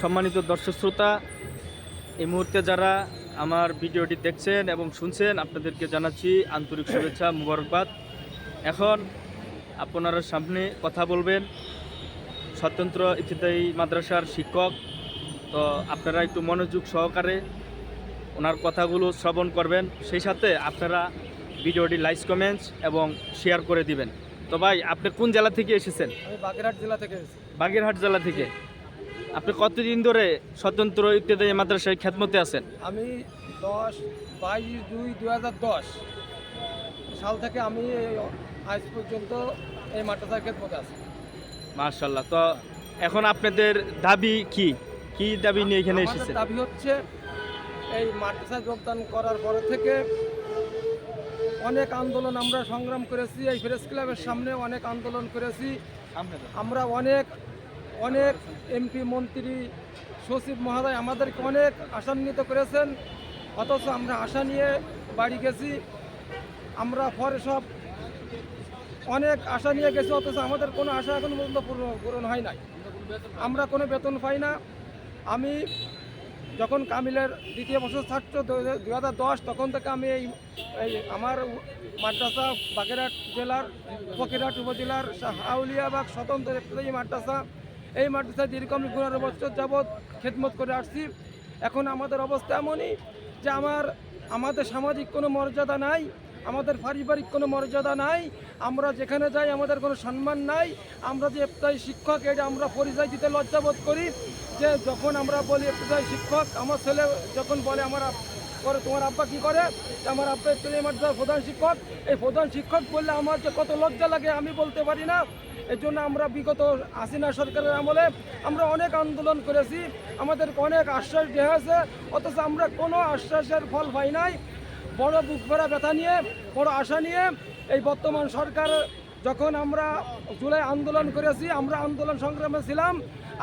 সম্মানিত দর্শক শ্রোতা এই মুহূর্তে যারা আমার ভিডিওটি দেখছেন এবং শুনছেন আপনাদেরকে জানাচ্ছি আন্তরিক শুভেচ্ছা মুবারকবাদ। এখন আপনারা সামনে কথা বলবেন স্বতন্ত্র ইফতিদায়ী মাদ্রাসার শিক্ষক। তো আপনারা একটু মনোযোগ সহকারে ওনার কথাগুলো শ্রবণ করবেন। সেই সাথে আপনারা ভিডিওটি লাইক কমেন্টস এবং শেয়ার করে দিবেন। তো ভাই আপনি কোন জেলা থেকে এসেছেন? আমি বাগেরহাট জেলা থেকে এসেছি। বাগেরহাট জেলা থেকে। আপনি কতদিন ধরে স্বতন্ত্র ইত্যাদি মাদ্রাসায় খ্যাতমতে আছেন? আমি দশ বাইশ দুই দু হাজার দশ সাল থেকে আমি এই আজ পর্যন্ত এই মাদ্রাসার ক্ষেত্রে আছি। মার্শাল্লাহ তো এখন আপনাদের দাবি কি? কি দাবি নিয়ে এখানে এসেছেন? দাবি হচ্ছে এই মাদ্রাসায় যোগদান করার পর থেকে অনেক আন্দোলন আমরা সংগ্রাম করেছি এই প্রেস ক্লাবের সামনে অনেক আন্দোলন করেছি। আমরা অনেক অনেক এমপি, মন্ত্রী, সচিব মহোদয় আমাদেরকে অনেক আশান্বিত করেছেন। অথচ আমরা আশা নিয়ে বাড়ি গেছি। আমরা পরে সব অনেক আশা নিয়ে গেছি, অথচ আমাদের কোনো আশা এখন পর্যন্ত পূরণ- হয় নাই। আমরা কোনো বেতন পাই না। আমি যখন কামিলের দ্বিতীয় বছর ছাত্র দু হাজার দশ, তখন থেকে আমি এই আমার মাদ্রাসা বাগেরহাট জেলার ফকিরহাট উপজেলার আউলিয়াবাগ স্বতন্ত্র মাদ্রাসা এই মাদ্রাসায় দীর্ঘ আমি পনেরো বছর যাবৎ খেদমত করে আসছি, এখন আমাদের অবস্থা এমনই যে আমার, আমাদের সামাজিক কোনো মর্যাদা নাই, আমাদের পারিবারিক কোনো মর্যাদা নাই, আমরা যেখানে যাই আমাদের কোনো সম্মান নাই, আমরা যে এফতাই শিক্ষক, এটা আমরা পরিচয় দিতে লজ্জাবোধ করি যে যখন আমরা বলি এফতাই শিক্ষক, আমার ছেলে যখন বলে আমার করে তোমার আব্বা কি করে? আমার আব্বা এফতাই মাদ্রাসার প্রধান শিক্ষক, এই প্রধান শিক্ষক বললে আমার যে কত লজ্জা লাগে আমি বলতে পারি না। এর জন্য আমরা বিগত হাসিনা সরকারের আমলে আমরা অনেক আন্দোলন করেছি। আমাদের অনেক আশ্বাস দেওয়া হয়েছে। অথচ আমরা কোনো আশ্বাসের ফল পাই নাই। বড় বুক ভরা ব্যথা নিয়ে, বড় আশা নিয়ে এই বর্তমান সরকার যখন আমরা জুলাই আন্দোলন করেছি, আমরা আন্দোলন সংগ্রামে ছিলাম।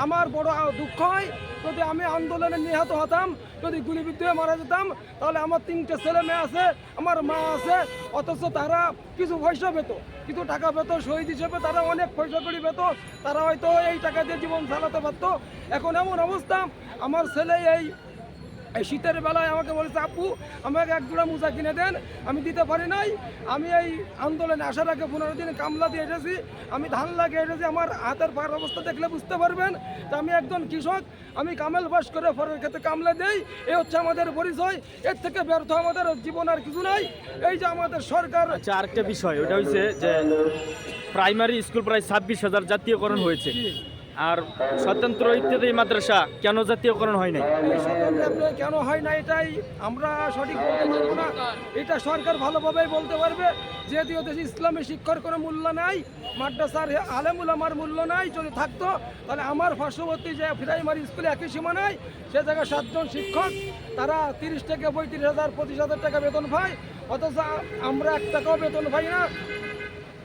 আমার বড় দুঃখ হয়। যদি আমি আন্দোলনে নিহত হতাম, যদি গুলিবিদ্ধ হয়ে মারা যেতাম, তাহলে আমার তিনটে ছেলে মেয়ে আছে, আমার মা আছে, অথচ তারা কিছু পয়সা পেত, কিছু টাকা পেত, শহীদ হিসেবে তারা অনেক পয়সা করি পেত, তারা হয়তো এই টাকা দিয়ে জীবন চালাতে পারতো। এখন এমন অবস্থা, আমার ছেলে এই এই শীতের বেলায় আমাকে বলেছে আপু আমাকে এক জোড়া মোজা কিনে দেন আমি দিতে পারি নাই। আমি এই আন্দোলনে আসার আগে পনেরো দিন কামলা দিয়ে এসেছি আমি ধান লাগিয়ে এসেছি আমার হাতের পায়ের অবস্থা দেখলে বুঝতে পারবেন যে আমি একজন কৃষক আমি কামেল বাস করে ফরের ক্ষেত্রে কামলা দেই এ হচ্ছে আমাদের পরিচয় এর থেকে ব্যর্থ আমাদের জীবন আর কিছু নাই। এই যে আমাদের সরকার আচ্ছা আরেকটা বিষয় ওটা হচ্ছে যে প্রাইমারি স্কুল প্রায় ছাব্বিশ হাজার জাতীয়করণ হয়েছে। আর স্বতন্ত্র ইত্যাদি মাদ্রাসা কেন জাতীয়করণ হয় নাই? কেন হয় না এটাই আমরা সঠিক বলতে পারব না। এটা সরকার ভালোভাবেই বলতে পারবে, যেহেতু দেশে ইসলামী শিক্ষার কোনো মূল্য নাই, মাদ্রাসার আলেমুল আমার মূল্য নাই, যদি থাকতো, তাহলে আমার পার্শ্ববর্তী যে প্রাইমারি স্কুলে একই সীমানায় সে জায়গায় সাতজন শিক্ষক, তারা তিরিশ থেকে পঁয়ত্রিশ হাজার, পঁচিশ হাজার টাকা বেতন পায়। অথচ আমরা এক টাকাও বেতন পাই না।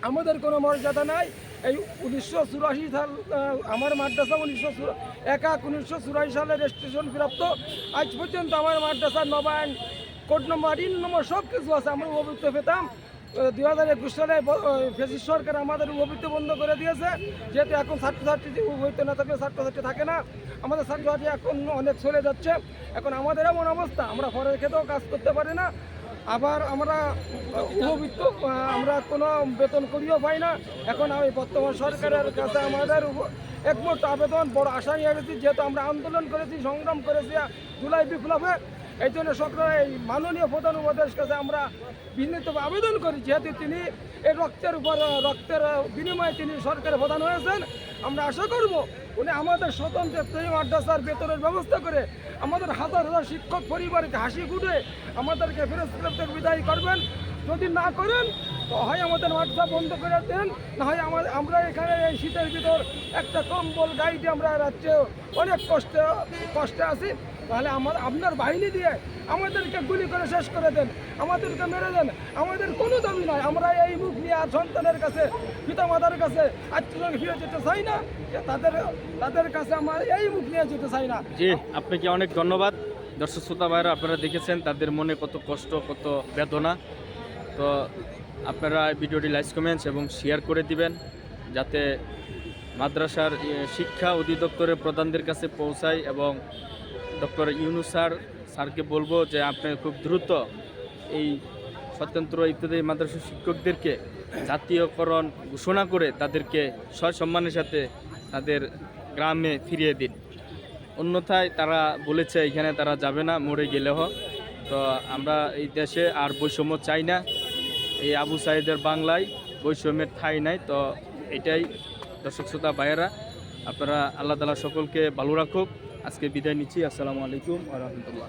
আমাদের কোনো মর্যাদা নাই। এই উনিশশো চুরাশি সাল আমার মাদ্রাসা উনিশশো এক এক উনিশশো চুরাশি সালে রেজিস্ট্রেশন প্রাপ্ত। আজ পর্যন্ত আমার মাদ্রাসার নবায়ন কোড নম্বর ইন নম্বর সব কিছু আছে, আমরা উপভুক্ত পেতাম। দুই হাজার একুশ সালে ফেসিস সরকার আমাদের উপবৃত্ত বন্ধ করে দিয়েছে, যেহেতু এখন ছাত্রছাত্রী যে উপবৃত্ত না থাকলে ছাত্রছাত্রী থাকে না। আমাদের ছাত্রছাত্রী এখন অনেক চলে যাচ্ছে। এখন আমাদের এমন অবস্থা, আমরা ফরের খেতেও কাজ করতে পারি না। আবার আমরা উপবৃত্ত আমরা কোনো বেতন করিও পাই না। এখন আমি বর্তমান সরকারের কাছে আমাদের একমাত্র আবেদন, বড় আশা নিয়ে যেহেতু আমরা আন্দোলন করেছি, সংগ্রাম করেছি জুলাই বিপ্লবে। এই জন্য সরকার এই মাননীয় প্রধান উপদেশ কাছে আমরা বিনীতভাবে আবেদন করি, যেহেতু তিনি এই রক্তের উপর, রক্তের বিনিময়ে তিনি সরকারের প্রধান হয়েছেন। আমরা আশা করব উনি আমাদের স্বতন্ত্রের প্রেম আড্ডাসার বেতনের ব্যবস্থা করে আমাদের হাজার হাজার শিক্ষক পরিবারকে হাসি ফুটে আমাদেরকে ফেরত বিদায় করবেন। যদি না করেন হয় আমাদের মাদ্রাসা বন্ধ করে দেন, না হয় আমাদের আমরা এখানে এই শীতের ভিতর একটা কম্বল গাইডে আমরা রাজ্যে অনেক কষ্টে কষ্টে আছি। তাহলে আমার, আপনার বাহিনী দিয়ে আমাদেরকে গুলি করে শেষ করে দেন, আমাদেরকে মেরে দেন। আমাদের কোনো দাবি নাই, আমরা এই মুখ নিয়ে আর সন্তানের কাছে পিতা মাতার কাছে আত্মীয় ফিরে যেতে চাই না তাদের তাদের কাছে আমার এই মুখ নিয়ে যেতে চাই না। জি, আপনাকে অনেক ধন্যবাদ। দর্শক, শ্রোতা ভাইরা আপনারা দেখেছেন তাদের মনে কত কষ্ট, কত বেদনা। তো আপনারা ভিডিওটি লাইক, কমেন্টস এবং শেয়ার করে দিবেন যাতে মাদ্রাসার শিক্ষা অধিদপ্তরের প্রধানদের কাছে পৌঁছায় এবং ডক্টর ইউনু স্যার, স্যারকে বলব যে আপনি খুব দ্রুত এই স্বতন্ত্র ইত্যাদি মাদ্রাসা শিক্ষকদেরকে জাতীয়করণ ঘোষণা করে তাদেরকে সসম্মানের সাথে তাদের গ্রামে ফিরিয়ে দিন। অন্যথায় তারা বলেছে, এখানে তারা যাবে না, মরে গেলেও। তো আমরা এই দেশে আর বৈষম্য চাই না। এই আবু সাইদের বাংলায় বৈষম্যের ঠাই নাই, তো এটাই দর্শক শ্রোতা, ভাইয়েরা, আপনারা আল্লাহ তালা সকলকে ভালো রাখুক। আজকে বিদায় নিচ্ছি। আসসালামু আলাইকুম আ রহমতুল্লাহ।